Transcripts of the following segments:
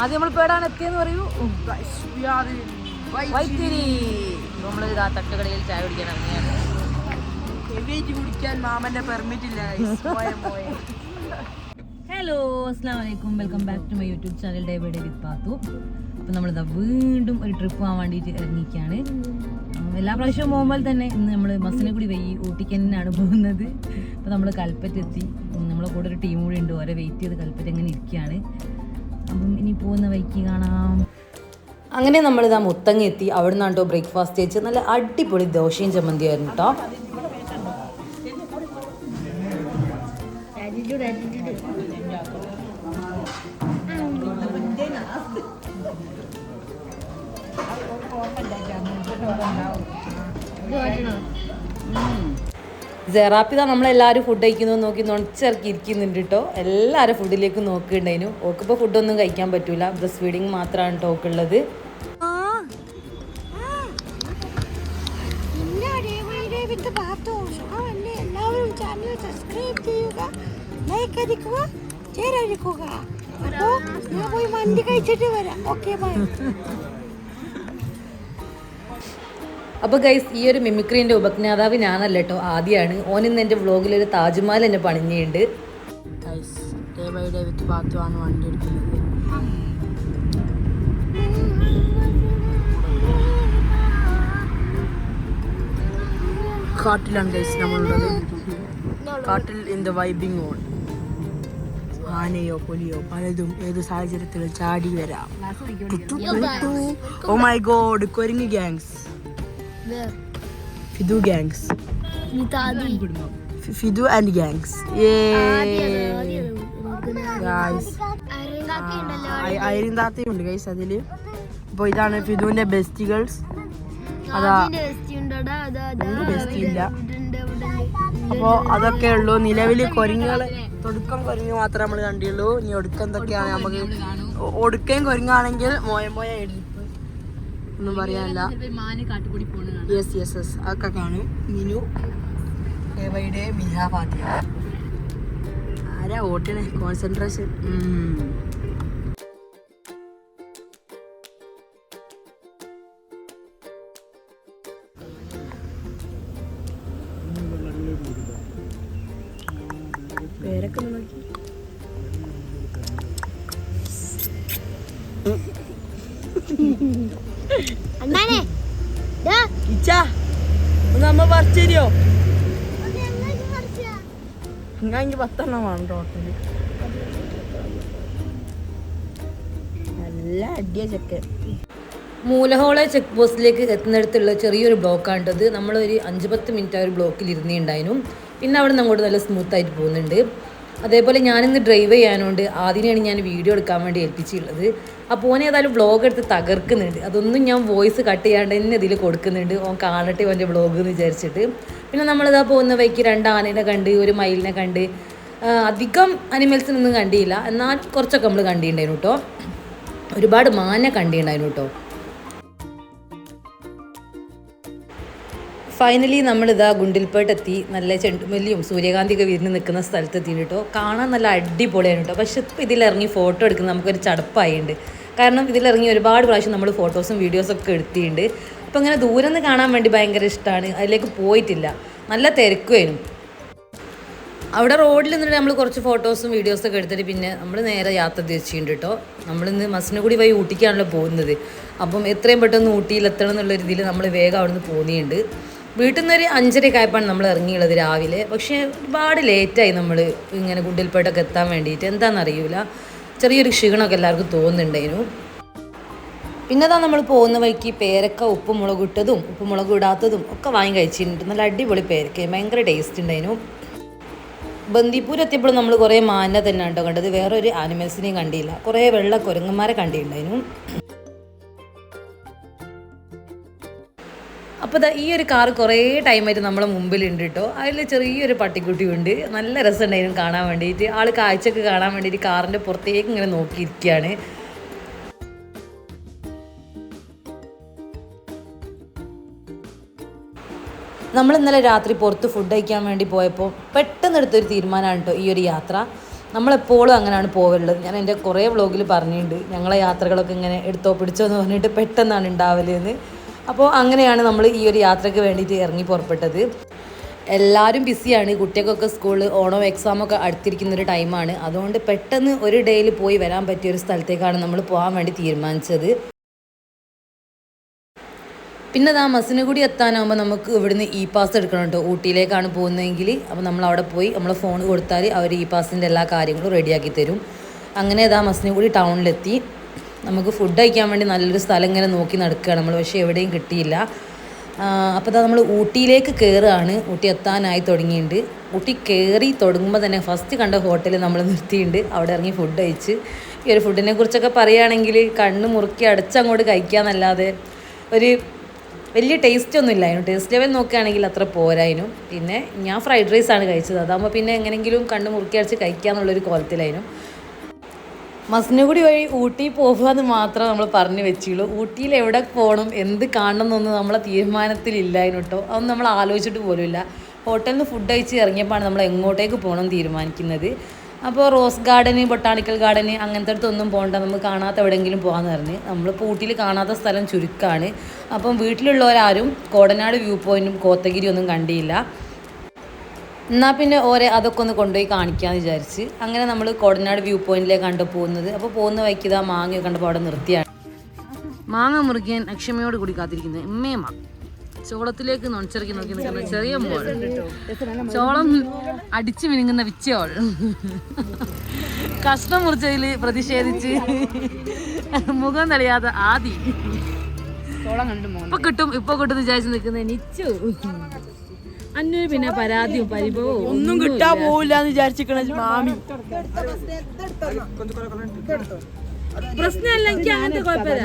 ആദ്യം നമ്മൾ പേടാണ് എത്തിയെന്ന് പറയൂ. വൈത്തിരി. നമ്മൾ ഇതാ തട്ടുകടയിൽ ചായ കുടിക്കാൻ ഇറങ്ങിയാണ് കുടിക്കാൻ മാമന്റെ പെർമിറ്റ് ഇല്ല. ഹലോ അസ്സാം വലൈക്കും welcome back to my YouTube channel day by day with Pathu അപ്പം നമ്മളിതാ വീണ്ടും ഒരു ട്രിപ്പ് പോകാൻ വേണ്ടിയിട്ട് ഇറങ്ങിയിരിക്കുകയാണ്. എല്ലാ പ്രാവശ്യവും പോകുമ്പോൾ തന്നെ ഇന്ന് നമ്മൾ ബസ്സിനെ കൂടി വൈകി ഊട്ടിക്ക് തന്നെയാണ് പോകുന്നത്. അപ്പോൾ നമ്മൾ കൽപ്പറ്റ എത്തി നമ്മളെ കൂടെ ഒരു ടീം കൂടി ഉണ്ട്. ഓരോ വെയിറ്റ് ചെയ്ത് കൽപ്പറ്റ ഇങ്ങനെ ഇരിക്കുകയാണ്. അപ്പം ഇനി പോകുന്ന വൈക്ക് കാണാം. അങ്ങനെ നമ്മൾ നമ്മളിതാ മുത്തങ്ങ എത്തി. അവിടെ നിന്നാണ് കേട്ടോ ബ്രേക്ക്ഫാസ്റ്റ് കഴിച്ച് നല്ല അടിപൊളി ദോശയും ചമ്മന്തിയായിരുന്നു കേട്ടോ ജെറാപ്പിത നമ്മളെല്ലാവരും ഫുഡ് കഴിക്കുന്നത് നോക്കി നൊണച്ചിറക്കി ഇരിക്കുന്നുണ്ട് കേട്ടോ എല്ലാവരും ഫുഡിലേക്ക് നോക്കുന്നുണ്ടായിരുന്നു. ഓക്കിപ്പോൾ ഫുഡൊന്നും കഴിക്കാൻ പറ്റൂല. ബ്രസ്റ്റ് ഫീഡിങ് മാത്രമാണ് കേട്ടോ അടിക്കുക ഞാൻ പോയി മന്തി കഴിച്ചിട്ട് വരാം. ഓക്കെ ബൈ അപ്പോൾ ഗൈസ് ഈ ഒരു മിമിക്രീന്റെ ഉപജ്ഞാതാവ് ഞാനല്ല കേട്ടോ ആദ്യമാണ് ഓൻ ഇന്ന് എന്റെ വ്ളോഗിൽ ഒരു താജ്മഹൽ എന്നെ പണിഞ്ഞിട്ടുണ്ട് Guys, day by with with പാത്തു ആണ് വണ്ടി എടുക്കുന്നത്. കാട്ടിലാണ് ഗൈസ് നമ്മളുള്ളത്. കാട്ടിൽ ഇൻ ദ വൈബിങ് ഓൺ ആനയോ പുലിയോ പലതും ഏത് സാഹചര്യത്തിലും ചാടി വരാം. Oh my god കൊരിങ്ങി gangs Fidu gangs Fidu and gangs guys Irene താത്തയുണ്ട് guys അതിൽ. അപ്പൊ ഇതാണ് ഫിദുവിന്റെ ബെസ്റ്റ് ഗേൾസ് അതാ ബെസ്റ്റ് ഇല്ല അപ്പോ അതൊക്കെ ഉള്ളൂ. നിലവിൽ കൊരിങ്ങുകൾ തൊടുക്കം കൊരിങ്ങ് മാത്രമേ നമ്മൾ കണ്ടുള്ളൂ ഇനി ഒടുക്കം എന്തൊക്കെയാണ്? നമുക്ക് ഒടുക്കയും ഒടുക്കം കൊരിങ്ങാണെങ്കിൽ മോയ മോയ എടുപ്പ് ഒന്നും പറയാനില്ല. യെസ് യെസ് യെസ് അതൊക്കെ കാണും. മിനു ഡേ ബൈ ഡേ ആരാ ഓട്ടണേ? കോൺസെൻട്രേഷൻ ഇച്ച ഒന്ന് അമ്മ പറിച്ചു തരുമോ അങ്ങനെ പത്തെണ്ണം വേണം ടോട്ടൽ നല്ല അടിയ ചെക്കൻ മൂലഹോള ചെക്ക് പോസ്റ്റിലേക്ക് എത്തുന്നിടത്തുള്ള ചെറിയൊരു ബ്ലോക്കാണ് കേട്ടത് നമ്മളൊരു അഞ്ച് പത്ത് മിനിറ്റ് ആ ഒരു ബ്ലോക്കിൽ ഇരുന്നിട്ടുണ്ടായിരുന്നു. പിന്നെ അവിടെ നിന്ന് അങ്ങോട്ട് നല്ല സ്മൂത്ത് ആയിട്ട് പോകുന്നുണ്ട്. അതേപോലെ ഞാനിന്ന് ഡ്രൈവ് ചെയ്യാനുണ്ട്. ആദ്യമാണ് ഞാൻ വീഡിയോ എടുക്കാൻ വേണ്ടി ഏൽപ്പിച്ചിട്ടുള്ളത്. അപ്പോൾ ഓനെ ഏതായാലും വ്ളോഗ് എടുത്ത് തകർക്കുന്നുണ്ട്. അതൊന്നും ഞാൻ വോയിസ് കട്ട് ചെയ്യാണ്ട് തന്നെ ഇതിൽ കൊടുക്കുന്നുണ്ട്. ഓൻ കാണട്ടെ ഓന്റെ വ്ളോഗ് എന്ന് വിചാരിച്ചിട്ട്. പിന്നെ നമ്മളിതാ പോകുന്ന വഴിക്ക് രണ്ട് ആനേനെ കണ്ട് ഒരു മയിലിനെ കണ്ട്. അധികം അനിമൽസിനൊന്നും കണ്ടിയില്ല എന്നാൽ കുറച്ചൊക്കെ നമ്മൾ കണ്ടിട്ടുണ്ടായിരുന്നു കേട്ടോ ഒരുപാട് മാനെ കണ്ടിട്ടുണ്ടായിരുന്നു കേട്ടോ ഫൈനലി നമ്മളിതാ ഗുണ്ടിൽപേട്ട് എത്തി നല്ല ചെണ്ടുമല്ലിയും സൂര്യകാന്തിയൊക്കെ വിരിഞ്ഞ് നിൽക്കുന്ന സ്ഥലത്ത് എത്തി കേട്ടോ കാണാൻ നല്ല അടിപൊളിയാണ് കേട്ടോ പക്ഷെ ഇപ്പോൾ ഇതിലിറങ്ങി ഫോട്ടോ എടുക്കുന്ന നമുക്കൊരു ചടപ്പായിട്ടുണ്ട് കാരണം ഇതിലിറങ്ങി ഒരുപാട് പ്രാവശ്യം നമ്മൾ ഫോട്ടോസും വീഡിയോസും ഒക്കെ എടുത്തിട്ടുണ്ട് അപ്പോൾ ഇങ്ങനെ ദൂരം നിന്ന് കാണാൻ വേണ്ടി ഭയങ്കര ഇഷ്ടമാണ് അതിലേക്ക് പോയിട്ടില്ല. നല്ല തിരക്കുമായിരുന്നു അവിടെ റോഡിൽ നിന്നിട്ട് നമ്മൾ കുറച്ച് ഫോട്ടോസും വീഡിയോസും ഒക്കെ എടുത്തിട്ട് പിന്നെ നമ്മൾ നേരെ യാത്ര തിരിച്ചിട്ടുണ്ട് കേട്ടോ നമ്മളിന്ന് മസിനുകൂടി വഴി ഊട്ടിക്കാണല്ലോ പോകുന്നത്. അപ്പം എത്രയും പെട്ടെന്ന് ഊട്ടിയിൽ എത്തണം എന്നുള്ള രീതിയിൽ നമ്മൾ വേഗം അവിടെ നിന്ന് പോകുന്നുണ്ട് വീട്ടിൽ നിന്നൊരു അഞ്ചരയൊക്കെ ആയപ്പോഴാണ് നമ്മൾ ഇറങ്ങിയുള്ളത് രാവിലെ. പക്ഷേ ഒരുപാട് ലേറ്റായി നമ്മൾ ഇങ്ങനെ ഗുണ്ടിൽപേട്ടൊക്കെ എത്താൻ വേണ്ടിയിട്ട് എന്താണെന്നറിയില്ല ചെറിയൊരു ക്ഷീണമൊക്കെ എല്ലാവർക്കും തോന്നുന്നുണ്ടായിരുന്നു. പിന്നെ അതാ നമ്മൾ പോകുന്ന വഴിക്ക് പേരക്ക ഉപ്പ് മുളക് ഇട്ടതും ഉപ്പ് മുളക് ഇടാത്തതും ഒക്കെ വാങ്ങി കഴിച്ചിട്ടുണ്ട്. നല്ല അടിപൊളി പേരക്ക ഭയങ്കര ടേസ്റ്റ് ഉണ്ടായിരുന്നു. ബന്ദിപ്പൂർ എത്തിയപ്പോൾ നമ്മൾ കുറേ മാന തന്നെയാണ് കേട്ടോ കണ്ടത്. വേറൊരു ആനിമൽസിനെയും കണ്ടില്ല. കുറേ വെള്ള കുരങ്ങന്മാരെ കണ്ടിട്ടുണ്ടായിരുന്നു. അപ്പോൾ ഈ ഒരു കാറ് കുറേ ടൈമായിട്ട് നമ്മളെ മുമ്പിലുണ്ട് കേട്ടോ അതിൽ ചെറിയൊരു പട്ടിക്കുട്ടി ഉണ്ട് നല്ല രസമുണ്ടായിരുന്നു കാണാൻ വേണ്ടിയിട്ട്. ആൾ കാഴ്ചയൊക്കെ കാണാൻ വേണ്ടിയിട്ട് കാറിന്റെ പുറത്തേക്ക് ഇങ്ങനെ നോക്കിയിരിക്കുകയാണ്. നമ്മൾ ഇന്നലെ രാത്രി പുറത്ത് ഫുഡ് കഴിക്കാൻ വേണ്ടി പോയപ്പോൾ പെട്ടെന്ന് എടുത്തൊരു തീരുമാനമാണ് കേട്ടോ ഈ ഒരു യാത്ര. നമ്മളെപ്പോഴും അങ്ങനെയാണ് പോകലുള്ളത്. ഞാൻ എന്റെ കുറേ വ്ളോഗിൽ പറഞ്ഞിട്ടുണ്ട്. ഞങ്ങളെ യാത്രകളൊക്കെ ഇങ്ങനെ എടുത്തോ പിടിച്ചോ എന്ന് പറഞ്ഞിട്ട് പെട്ടെന്നാണ് ഉണ്ടാവലെന്ന് അപ്പോൾ അങ്ങനെയാണ് നമ്മൾ ഈ ഒരു യാത്രയ്ക്ക് വേണ്ടിയിട്ട് ഇറങ്ങി പുറപ്പെട്ടത്. എല്ലാവരും ബിസിയാണ്. കുട്ടികൾക്കൊക്കെ സ്കൂളിൽ ഓണോ എക്സാമൊക്കെ അടുത്തിരിക്കുന്ന ഒരു ടൈമാണ് അതുകൊണ്ട് പെട്ടെന്ന് ഒരു ഡേയിൽ പോയി വരാൻ പറ്റിയ ഒരു സ്ഥലത്തേക്കാണ് നമ്മൾ പോകാൻ വേണ്ടി തീരുമാനിച്ചത്. പിന്നെ ആ മസിനുകൂടി എത്താനാകുമ്പോൾ നമുക്ക് ഇവിടുന്ന് ഇ പാസ് എടുക്കണം കേട്ടോ ഊട്ടിയിലേക്കാണ് പോകുന്നതെങ്കിൽ അപ്പോൾ നമ്മൾ അവിടെ പോയി നമ്മൾ ഫോൺ കൊടുത്താൽ അവർ ഇ പാസിന്റെ എല്ലാ കാര്യങ്ങളും റെഡിയാക്കി തരും. അങ്ങനെ ഇതാ മസിനുകൂടി ടൗണിലെത്തി നമുക്ക് ഫുഡ് കഴിക്കാൻ വേണ്ടി നല്ലൊരു സ്ഥലം ഇങ്ങനെ നോക്കി നടക്കുകയാണ് നമ്മൾ പക്ഷേ എവിടെയും കിട്ടിയില്ല. അപ്പോൾ നമ്മൾ ഊട്ടിയിലേക്ക് കയറുകയാണ് ഊട്ടി എത്താനായി തുടങ്ങിയിട്ടുണ്ട്. ഊട്ടി കയറി തുടങ്ങുമ്പോൾ തന്നെ ഫസ്റ്റ് കണ്ട ഹോട്ടലിൽ നമ്മൾ നിർത്തിയിട്ടുണ്ട്. അവിടെ ഇറങ്ങി ഫുഡ് കഴിച്ച്. ഈ ഒരു ഫുഡിനെ കുറിച്ചൊക്കെ പറയുകയാണെങ്കിൽ കണ്ണ് മുറുക്കി അടച്ചങ്ങോട്ട് കഴിക്കാന്നല്ലാതെ ഒരു വലിയ ടേസ്റ്റ് ഒന്നും ഇല്ലായിരുന്നു ടേസ്റ്റ് ലെവൽ നോക്കുകയാണെങ്കിൽ അത്ര പോരായിരുന്നു പിന്നെ ഞാൻ ഫ്രൈഡ് റൈസ് ആണ് കഴിച്ചത്. അതാകുമ്പോൾ പിന്നെ എങ്ങനെങ്കിലും കണ്ണ് മുറുക്കി അടച്ച് അടിച്ച് കഴിക്കാന്നുള്ളൊരു കോലത്തിലായിരുന്നു. മസനഗുഡി വഴി ഊട്ടി പോകുക എന്ന് മാത്രം നമ്മൾ പറഞ്ഞു വെച്ചുള്ളൂ ഊട്ടിയിൽ എവിടെ പോകണം എന്ത് കാണണം എന്നൊന്നും നമ്മളെ തീരുമാനത്തിലില്ലായിരുന്നു കേട്ടോ അതൊന്നും നമ്മൾ ആലോചിച്ചിട്ട് പോലുമില്ല. ഹോട്ടലിൽ നിന്ന് ഫുഡ് കഴിച്ച് ഇറങ്ങിയപ്പോഴാണ് നമ്മൾ എങ്ങോട്ടേക്ക് പോകണം തീരുമാനിക്കുന്നത്. അപ്പോൾ റോസ് ഗാർഡന് ബൊട്ടാണിക്കൽ ഗാർഡന് അങ്ങനത്തെ അടുത്തൊന്നും പോകണ്ട. നമുക്ക് കാണാത്ത എവിടെയെങ്കിലും പോകാമെന്ന് പറഞ്ഞ്. നമ്മൾ ഊട്ടിയിൽ കാണാത്ത സ്ഥലം ചുരുക്കമാണ് അപ്പം വീട്ടിലുള്ളവരാരും കോടനാട് വ്യൂ പോയിന്റും കോത്തഗിരി ഒന്നും കണ്ടില്ല. എന്നാൽ പിന്നെ ഓരെ അതൊക്കെ ഒന്ന് കൊണ്ടുപോയി കാണിക്കാമെന്ന് വിചാരിച്ച്. അങ്ങനെ നമ്മൾ കോടനാട് വ്യൂ പോയിന്റിലേക്ക് കണ്ടു പോകുന്നത്. അപ്പോൾ പോകുന്ന വഴിക്ക് ഇതാ മാങ്ങ കണ്ടപ്പോൾ അവിടെ നിർത്തിയാണ്. മാങ്ങ മുറിക്കാൻ അക്ഷമയോട് കൂടി കാത്തിരിക്കുന്നത്. ഉമ്മയമ്മ ചോളത്തിലേക്ക് നൊണിച്ചിറക്കി നോക്കി നിൽക്കുന്ന ചെറിയ മോൾ ചോളം അടിച്ചു മിനുങ്ങുന്ന വിച്ചയോൾ കഷ്ണം മുറിച്ചതിൽ പ്രതിഷേധിച്ച് മുഖം തെളിയാത്ത ആദി. ഇപ്പൊ കിട്ടും ഇപ്പൊ കിട്ടും വിചാരിച്ചു നിൽക്കുന്ന നിച്ചു. അന്നു പിന്നെ പരാതിയും പരിഭവവും ഒന്നും കിട്ടാൻ പോവില്ല എന്ന് വിചാരിച്ചിരിക്കണ മാമി. പ്രശ്നമല്ല എനിക്ക് അങ്ങനത്തെ കുഴപ്പമില്ല.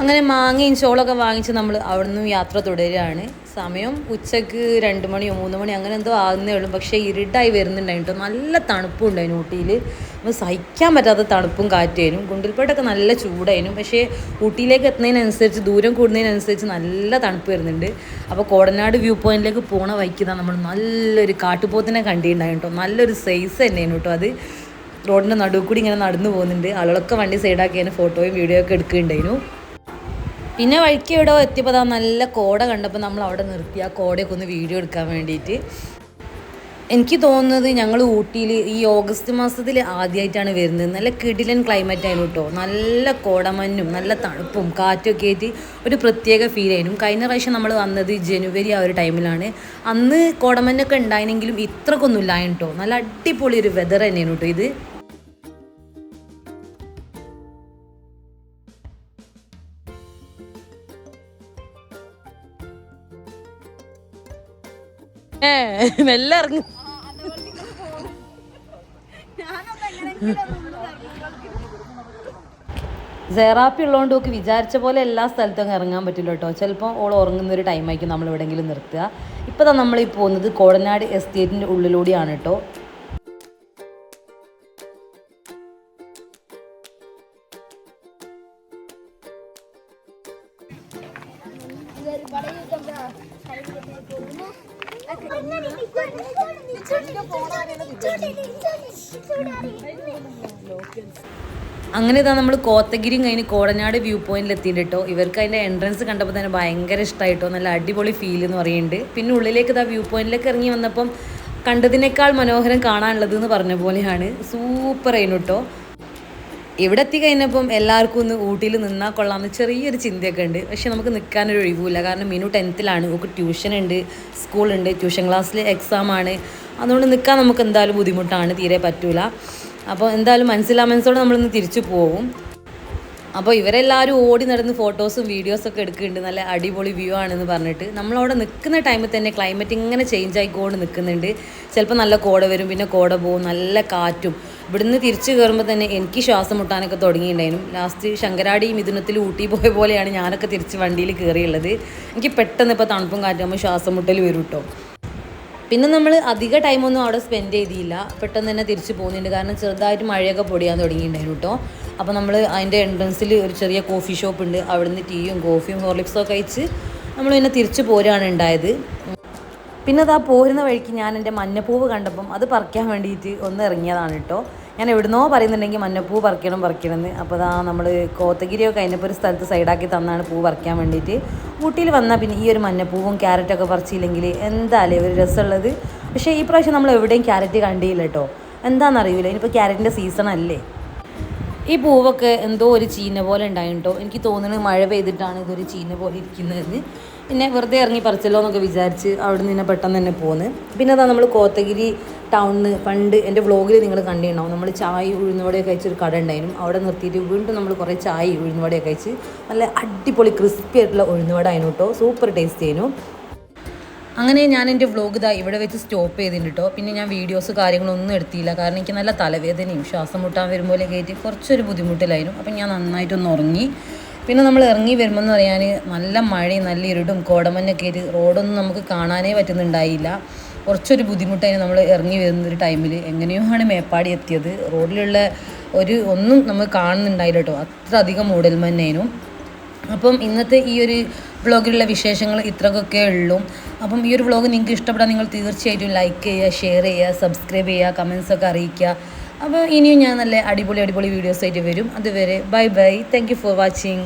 അങ്ങനെ മാങ്ങയും ചോളൊക്കെ വാങ്ങിച്ച് നമ്മൾ അവിടെ നിന്നും യാത്ര തുടരുകയാണ്. സമയം ഉച്ചയ്ക്ക് രണ്ട് മണിയോ മൂന്ന് മണിയോ അങ്ങനെ എന്തോ ആകുന്നേ ഉള്ളൂ. പക്ഷേ ഇരുട്ടായി വരുന്നുണ്ടായിട്ടോ നല്ല തണുപ്പുണ്ടായിരുന്നു ഊട്ടിയിൽ. നമുക്ക് സഹിക്കാൻ പറ്റാത്ത തണുപ്പും കാറ്റേനും ഗുണ്ടിൽപ്പേട്ടൊക്കെ നല്ല ചൂടായിരുന്നു. പക്ഷേ ഊട്ടിയിലേക്ക് എത്തുന്നതിനനുസരിച്ച് ദൂരം കൂടുന്നതിനനുസരിച്ച് നല്ല തണുപ്പ് വരുന്നുണ്ട്. അപ്പോൾ കോടനാട് വ്യൂ പോയിന്റിലേക്ക് പോണ വൈക്കിതാ നമ്മൾ നല്ലൊരു കാട്ടുപോത്തിനെ കണ്ടിട്ടുണ്ടായിരുന്നു കേട്ടോ. നല്ലൊരു സൈസ് തന്നെയാണ് കേട്ടോ അത്. റോഡിന്റെ നടുവ് കൂടി ഇങ്ങനെ നടന്നു പോകുന്നുണ്ട്. ആളുകളൊക്കെ വണ്ടി സൈഡാക്കിയതിന് ഫോട്ടോയും വീഡിയോ ഒക്കെ എടുക്കുന്നുണ്ടായിരുന്നു പിന്നെ വഴിക്ക് എവിടെ എത്തിയപ്പോൾ അതാ നല്ല കോട കണ്ടപ്പോൾ നമ്മൾ അവിടെ നിർത്തി ആ കോടയൊക്കെ ഒന്ന് വീഡിയോ എടുക്കാൻ വേണ്ടിയിട്ട്. എനിക്ക് തോന്നുന്നത് ഞങ്ങൾ ഊട്ടിയിൽ ഈ ഓഗസ്റ്റ് മാസത്തിൽ ആദ്യമായിട്ടാണ് വരുന്നത്. നല്ല കിടിലൻ ക്ലൈമറ്റ് ആയിരുന്നു കേട്ടോ നല്ല കോടമഞ്ഞും നല്ല തണുപ്പും കാറ്റൊക്കെ ആയിട്ട് ഒരു പ്രത്യേക ഫീൽ ആയിരുന്നു. കഴിഞ്ഞ പ്രാവശ്യം നമ്മൾ വന്നത് ജനുവരി ആ ഒരു ടൈമിലാണ് അന്ന് കോടമഞ്ഞൊക്കെ ഉണ്ടായിരുന്നെങ്കിലും ഇത്രക്കൊന്നും ഇല്ലായിരുന്നു കേട്ടോ നല്ല അടിപൊളി ഒരു വെതർ തന്നെയാണ് കേട്ടോ ഇത്. മെല്ലെ ഇറങ്ങി. സെറാപ്പി ഉള്ളതുകൊണ്ട് ഒക്കെ വിചാരിച്ച പോലെ എല്ലാ സ്ഥലത്തും ഇറങ്ങാൻ പറ്റില്ല കേട്ടോ. ചിലപ്പോൾ ഓൾ ഉറങ്ങുന്ന ഒരു ടൈമായിരിക്കും നമ്മൾ എവിടെയെങ്കിലും നിർത്തുക. ഇപ്പോൾ തന്നെ നമ്മൾ ഈ പോകുന്നത് കോടനാട് എസ്റ്റേറ്റിന്റെ ഉള്ളിലൂടെയാണ് കേട്ടോ. അങ്ങനെ ഇതാ നമ്മൾ കോത്തഗിരിയും കഴിഞ്ഞ് കോടനാട് വ്യൂ പോയിന്റിൽ എത്തിയിട്ട് കേട്ടോ ഇവർക്ക് അതിന്റെ എൻട്രൻസ് കണ്ടപ്പോൾ തന്നെ ഭയങ്കര ഇഷ്ടമായിട്ടോ നല്ല അടിപൊളി ഫീൽ എന്ന് പറയുന്നുണ്ട്. പിന്നെ ഉള്ളിലേക്ക് ഇതാ വ്യൂ പോയിന്റിലേക്ക് ഇറങ്ങി വന്നപ്പം കണ്ടതിനേക്കാൾ മനോഹരം കാണാനുള്ളത് എന്ന് പറഞ്ഞ പോലെയാണ്. സൂപ്പർ ആയിരുന്നു കേട്ടോ ഇവിടെ എത്തി കഴിഞ്ഞപ്പം എല്ലാവർക്കും ഒന്ന് ഊട്ടിയിൽ നിന്നാൽ കൊള്ളാമെന്ന് ചെറിയൊരു ചിന്തയൊക്കെ ഉണ്ട്. പക്ഷെ നമുക്ക് നിൽക്കാനൊരു ഒഴിവില്ല. കാരണം മിനു ടെൻത്തിലാണ്. നമുക്ക് ട്യൂഷൻ ഉണ്ട് സ്കൂളുണ്ട് ട്യൂഷൻ ക്ലാസ്സിൽ എക്സാം ആണ് അതുകൊണ്ട് നിൽക്കാൻ നമുക്ക് എന്തായാലും ബുദ്ധിമുട്ടാണ് തീരെ പറ്റൂല. അപ്പോൾ എന്തായാലും മനസ്സിലാ മനസ്സോടെ നമ്മളിന്ന് തിരിച്ചു പോവും. അപ്പോൾ ഇവരെല്ലാവരും ഓടി നടന്ന് ഫോട്ടോസും വീഡിയോസൊക്കെ എടുക്കുന്നുണ്ട്. നല്ല അടിപൊളി വ്യൂ ആണെന്ന് പറഞ്ഞിട്ട്. നമ്മളവിടെ നിൽക്കുന്ന ടൈമിൽ തന്നെ ക്ലൈമറ്റ് ഇങ്ങനെ ചേഞ്ച് ആയിക്കൊണ്ട് നിൽക്കുന്നുണ്ട് ചിലപ്പോൾ നല്ല കോട വരും പിന്നെ കോട പോവും നല്ല കാറ്റും. ഇവിടുന്ന് തിരിച്ചു കയറുമ്പോൾ തന്നെ എനിക്ക് ശ്വാസം മുട്ടാനൊക്കെ തുടങ്ങിയിട്ടുണ്ടായിരുന്നു. ലാസ്റ്റ് ശങ്കരാടി മിഥുനത്തിൽ ഊട്ടി പോയ പോലെയാണ് ഞാനൊക്കെ തിരിച്ച് വണ്ടിയിൽ കയറിയുള്ളത് എനിക്ക് പെട്ടെന്ന് ഇപ്പോൾ തണുപ്പും കാറ്റാകുമ്പോൾ ശ്വാസം മുട്ടൽ വരും കേട്ടോ പിന്നെ നമ്മൾ അധിക ടൈമൊന്നും അവിടെ സ്പെൻഡ് ചെയ്തില്ല. പെട്ടെന്ന് തന്നെ തിരിച്ചു പോകുന്നുണ്ട്. കാരണം ചെറുതായിട്ട് മഴയൊക്കെ പൊടിയാൻ തുടങ്ങിയിട്ടുണ്ടായിരുന്നു കേട്ടോ അപ്പോൾ നമ്മൾ അതിന്റെ എൻട്രൻസിൽ ഒരു ചെറിയ കോഫി ഷോപ്പ് ഉണ്ട്. അവിടുന്ന് ടീയും കോഫിയും ഹോർലിക്സും ഒക്കെ കഴിച്ച് നമ്മൾ പിന്നെ തിരിച്ചു പോരാണ് ഉണ്ടായത്. പിന്നെ അത് ആ പോരുന്ന വഴിക്ക് ഞാൻ എന്റെ മഞ്ഞപ്പൂവ് കണ്ടപ്പം അത് പറിക്കാൻ വേണ്ടിയിട്ട് ഒന്ന് ഇറങ്ങിയതാണ് കേട്ടോ. ഞാൻ എവിടുന്നോ പറയുന്നുണ്ടെങ്കിൽ മഞ്ഞപ്പൂ പറിക്കണം പറിക്കണമെന്ന്. അപ്പോൾ അതാ നമ്മൾ കോത്തഗിരിയൊക്കെ അതിന്റെ ഒരു സ്ഥലത്ത് സൈഡാക്കി തന്നാണ് പൂ പറിക്കാൻ വേണ്ടിയിട്ട്. ഊട്ടിയിൽ വന്നാൽ പിന്നെ ഈ ഒരു മഞ്ഞപ്പൂവും ക്യാരറ്റൊക്കെ പറിച്ചില്ലെങ്കിൽ എന്താലേ ഒരു രസമുള്ളത്? പക്ഷേ ഈ പ്രാവശ്യം നമ്മൾ എവിടെയും ക്യാരറ്റ് കണ്ടില്ല കേട്ടോ. എന്താണെന്നറിയില്ല ഇനിയിപ്പോൾ ക്യാരറ്റിന്റെ സീസൺ അല്ലേ? ഈ പൂവൊക്കെ എന്തോ ഒരു ചീന പോലെ ഉണ്ടായിട്ടോ. എനിക്ക് തോന്നുന്നത് മഴ പെയ്തിട്ടാണ് ഇതൊരു ചീന പോലെ ഇരിക്കുന്നതെന്ന് പിന്നെ വെറുതെ ഇറങ്ങി പറിച്ചല്ലോ എന്നൊക്കെ വിചാരിച്ച് അവിടെ നിന്ന് പെട്ടെന്ന് തന്നെ പോന്ന്. പിന്നെ അതാ നമ്മൾ കോത്തഗിരി ടൗണിൽ പണ്ട് എന്റെ വ്ളോഗിൽ നിങ്ങൾ കണ്ടിട്ടുണ്ടാവും. നമ്മൾ ചായ ഉഴുന്നുവടയൊക്കെ കഴിച്ചൊരു കട ഉണ്ടായിരുന്നു. അവിടെ നിർത്തിയിട്ട് വീണ്ടും നമ്മൾ കുറേ ചായ ഉഴുന്നുവടയൊക്കെ കഴിച്ച് നല്ല അടിപൊളി ക്രിസ്പി ആയിട്ടുള്ള ഉഴുന്നുവട ആയിരുന്നു കേട്ടോ. സൂപ്പർ ടേസ്റ്റ് ആയിരുന്നു. അങ്ങനെ ഞാൻ എന്റെ വ്ലോഗ് ഇതാ ഇവിടെ വെച്ച് സ്റ്റോപ്പ് ചെയ്തിട്ടുണ്ട് കേട്ടോ പിന്നെ ഞാൻ വീഡിയോസ് കാര്യങ്ങളൊന്നും എടുത്തില്ല. കാരണം എനിക്ക് നല്ല തലവേദനയും ശ്വാസം മുട്ടാൻ വരുമ്പോൾ കയറ്റി കുറച്ചൊരു ബുദ്ധിമുട്ടിലായിരുന്നു. അപ്പം ഞാൻ നന്നായിട്ടൊന്ന് ഉറങ്ങി. പിന്നെ നമ്മൾ ഇറങ്ങി വരുമ്പോൾ എന്ന് പറയാൻ നല്ല മഴയും നല്ല ഇരുടും കോടമഞ്ഞൊക്കെ ആയിട്ട് റോഡൊന്നും നമുക്ക് കാണാനേ പറ്റുന്നുണ്ടായില്ല. കുറച്ചൊരു ബുദ്ധിമുട്ടായി നമ്മൾ ഇറങ്ങി വരുന്ന ഒരു ടൈമിൽ എങ്ങനെയോ ആണ് മേപ്പാടി എത്തിയത്? റോഡിലുള്ള ഒരു ഒന്നും നമ്മൾ കാണുന്നുണ്ടായില്ല കേട്ടോ അത്ര അധികം മൂടൽമഞ്ഞേനും അപ്പം ഇന്നത്തെ ഈ ഒരു വ്ളോഗിലുള്ള വിശേഷങ്ങൾ ഇത്രയൊക്കെ ഉള്ളൂ. അപ്പം ഈ ഒരു വ്ളോഗ് നിങ്ങൾക്ക് ഇഷ്ടപ്പെടാൻ നിങ്ങൾ തീർച്ചയായിട്ടും ലൈക്ക് ചെയ്യുക ഷെയർ ചെയ്യുക സബ്സ്ക്രൈബ് ചെയ്യുക കമൻസ് ഒക്കെ അറിയിക്കുക. അപ്പോൾ ഇനിയും ഞാൻ നല്ല അടിപൊളി അടിപൊളി വീഡിയോസായിട്ട് വരും. അതുവരെ bye bye thank for watching